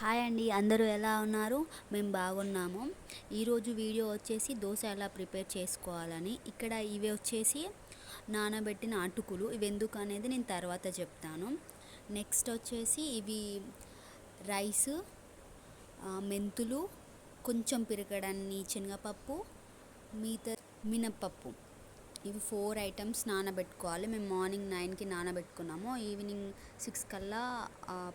Hi అండి అందరూ ఎలా ఉన్నారు? మేము బాగున్నాము. ఈరోజు వీడియో వచ్చేసి దోశ ఎలా ప్రిపేర్ చేసుకోవాలని. ఇక్కడ ఇవి వచ్చేసి నానబెట్టిన అటుకులు. ఇవి ఎందుకు అనేది నేను తర్వాత చెప్తాను. నెక్స్ట్ వచ్చేసి ఇవి రైస్ మెంతులు కొంచెం పిరగడాన్ని శనగపప్పు మిగతా మినప్పప్పు. ఇవి ఫోర్ ఐటమ్స్ నానబెట్టుకోవాలి. మేము మార్నింగ్ నైన్కి నానబెట్టుకున్నాము. ఈవినింగ్ సిక్స్ కల్లా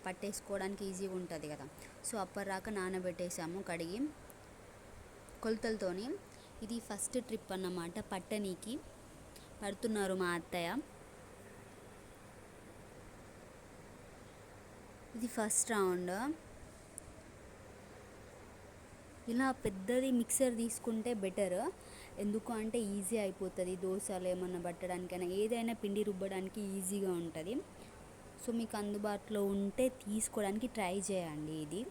పట్టేసుకోవడానికి ఈజీగా ఉంటుంది కదా. సో అప్పటిదాకా నానబెట్టేసాము కడిగి. కొలతలతోని ఇది ఫస్ట్ ట్రిప్ అన్నమాట పట్టనీకి పడుతున్నారు మా అత్తయ్య. ఇది ఫస్ట్ రౌండ్. ఇలా పెద్దది మిక్సర్ తీసుకుంటే బెటర్. ఎందుకు అంటే ఈజీ అయిపోతుంది. దోశలు ఏమన్నా పట్టడానికైనా ఏదైనా పిండి రుబ్బడానికి ఈజీగా ఉంటుంది. సో మీకు అందుబాటులో ఉంటే తీసుకోవడానికి ట్రై చేయండి ఇది.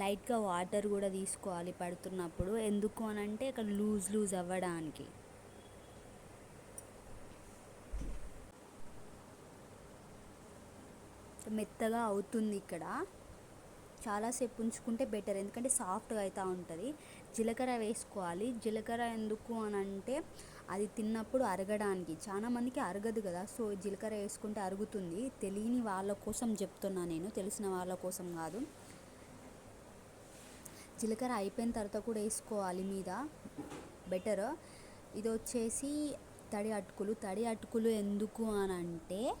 లైట్గా వాటర్ కూడా తీసుకోవాలి పడుతున్నప్పుడు. ఎందుకు అని అంటే అక్కడ లూజ్ లూజ్ అవ్వడానికి. మెత్తగా అవుతుంది ఇక్కడ. చాలాసేపు ఉంచుకుంటే బెటర్. ఎందుకంటే సాఫ్ట్గా అవుతూ ఉంటుంది. జీలకర్ర వేసుకోవాలి. జీలకర్ర ఎందుకు అని అంటే అది తిన్నప్పుడు అరగడానికి. చాలా మందికి అరగదు కదా. సో జీలకర్ర వేసుకుంటే అరుగుతుంది. తెలియని వాళ్ళ కోసం చెప్తున్నా నేను. తెలిసిన వాళ్ళ కోసం కాదు. జీలకర్ర అయిపోయిన తర్వాత కూడా వేసుకోవాలి మీద. బెటర్. ఇది వచ్చేసి తడి అటుకులు. తడి అటుకులు ఎందుకు అని అంటే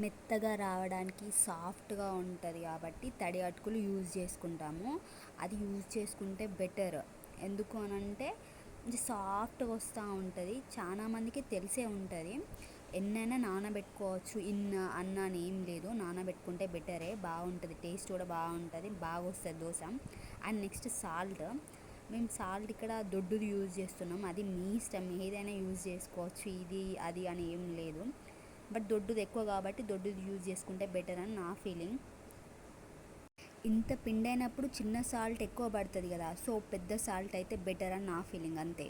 మెత్తగా రావడానికి సాఫ్ట్గా ఉంటుంది కాబట్టి తడి అటుకులు యూజ్ చేసుకుంటాము. అది యూజ్ చేసుకుంటే బెటర్. ఎందుకు అని అంటే సాఫ్ట్గా వస్తూ ఉంటుంది. చాలా మందికి తెలిసే ఉంటుంది. ఎన్నైనా నానబెట్టుకోవచ్చు. ఇన్న అన్న అని ఏం లేదు. నానబెట్టుకుంటే బెటరే. బాగుంటుంది. టేస్ట్ కూడా బాగుంటుంది. బాగా వస్తుంది దోశ. And next salt. మేము సాల్ట్ ఇక్కడ దొడ్డుది యూజ్ చేస్తున్నాం. అది మీ ఇష్టం. ఏదైనా యూజ్ చేసుకోవచ్చు. ఇది అది అని ఏం లేదు. బట్ దొడ్డుది ఎక్కువ కాబట్టి దొడ్డుది యూజ్ చేసుకుంటే బెటర్ అని నా ఫీలింగ్. ఇంత పిండి అయినప్పుడు చిన్న సాల్ట్ ఎక్కువ పడుతుంది కదా సో పెద్ద సాల్ట్ అయితే బెటర్ అని నా ఫీలింగ్ అంతే.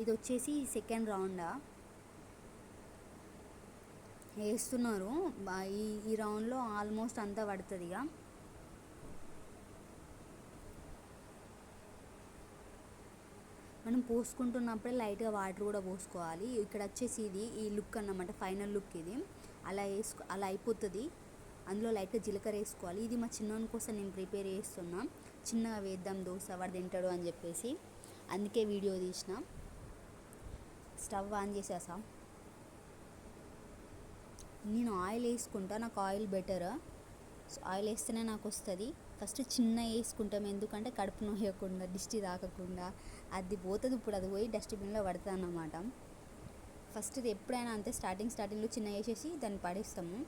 ఇది వచ్చేసి సెకండ్ రౌండా. వేస్తున్నారు. ఈ ఈ రౌండ్లో ఆల్మోస్ట్ అంతా పడుతుంది ఇక. మనం పోసుకుంటున్నప్పుడే లైట్గా వాటర్ కూడా పోసుకోవాలి. ఇక్కడ వచ్చేసి ఇది ఈ లుక్ అన్నమాట ఫైనల్ లుక్ ఇది. అలా వేసుకో అలా అయిపోతుంది. అందులో లైట్గా జీలకర్ర వేసుకోవాలి. ఇది మా చిన్నోని కోసం నేను ప్రిపేర్ చేస్తున్నా. చిన్నగా వేద్దాం దోశ వాడు తింటాడు అని చెప్పేసి. అందుకే వీడియో తీసిన. స్టవ్ ఆన్ చేసేసా. నేను ఆయిల్ వేసుకుంటా. నాకు ఆయిల్ బెటర్? సో ఆయిల్ వేస్తేనే నాకు వస్తుంది. ఫస్ట్ చిన్న వేసుకుంటాం. ఎందుకంటే కడుపు నొయ్యకుండా దిష్టి తాకకుండా అది పోతుంది ఇప్పుడు. అది పోయి డస్ట్బిన్లో పడుతుంది అన్నమాట ఫస్ట్ ఇది ఎప్పుడైనా అంతే స్టార్టింగ్ స్టార్టింగ్లో చిన్న వేసేసి దాన్ని పడేస్తాము.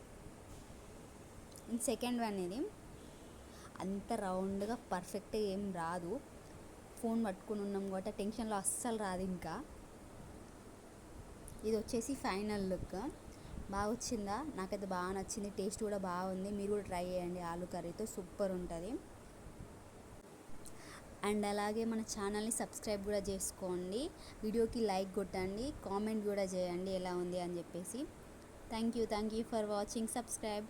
సెకండ్ వన్ ఇది. అంత రౌండ్గా పర్ఫెక్ట్గా ఏం రాదు. ఫోన్ పట్టుకుని ఉన్నాం కాబట్టి టెన్షన్లో అస్సలు రాదు ఇంకా. ఇది వచ్చేసి ఫైనల్ లుక్. బాగా వచ్చిందా నాకైతే బాగా నచ్చింది టేస్ట్ కూడా బాగుంది. మీరు కూడా ట్రై చేయండి ఆలు కర్రీతో సూపర్ ఉంటుంది. అండ్ అలాగే మన ఛానల్ని సబ్స్క్రైబ్ కూడా చేసుకోండి. వీడియోకి లైక్ కొట్టండి కామెంట్ కూడా చేయండి ఎలా ఉంది అని చెప్పేసి. Thank you thank you for watching. Subscribe.